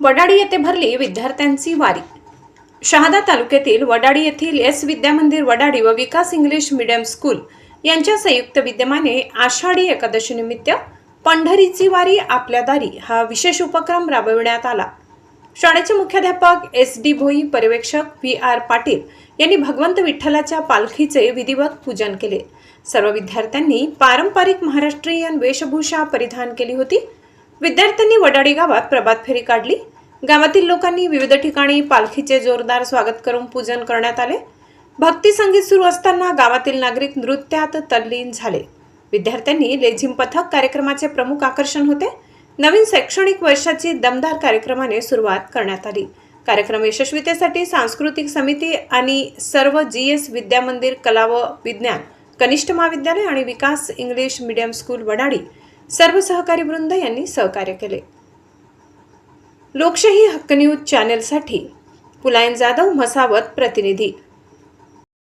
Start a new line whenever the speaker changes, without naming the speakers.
वडाडी येथे भरली विद्यार्थ्यांची वारी. शहादा तालुक्यातील वडाडी येथील एस विद्यामंदिर वडाडी व विकास इंग्लिश मीडियम स्कूल यांच्या संयुक्त विद्यमाने आषाढी एकादशीनिमित्त पंढरीची वारी आपल्या दारी हा विशेष उपक्रम राबविण्यात आला. शाळेचे मुख्याध्यापक एस डी भोई पर्यवेक्षक व्ही आर पाटील यांनी भगवंत विठ्ठलाच्या पालखीचे विधिवत पूजन केले. सर्व विद्यार्थ्यांनी पारंपरिक महाराष्ट्रीयन वेशभूषा परिधान केली होती. विद्यार्थ्यांनी वडाडी गावात प्रभात फेरी काढली. गावातील लोकांनी विविध ठिकाणी पालखीचे जोरदार स्वागत करून पूजन करण्यात आले. भक्ती संगीत सुरू असताना गावातील नागरिक नृत्यात तल्लीन झाले. विद्यार्थ्यांनी लेझिम पथक कार्यक्रमाचे प्रमुख आकर्षण होते. नवीन शैक्षणिक वर्षाची दमदार कार्यक्रमाने सुरुवात करण्यात आली. कार्यक्रम यशस्वीतेसाठी सांस्कृतिक समिती आणि सर्व जी एस विद्यामंदिर कला व विज्ञान कनिष्ठ महाविद्यालय आणि Vikas English medium school Vadadi सर्व सहकारी वृंद यांनी सहकार्य केले. लोकशाही हक्क न्यूज चॅनेलसाठी पुलायन जाधव म्हसावत प्रतिनिधी.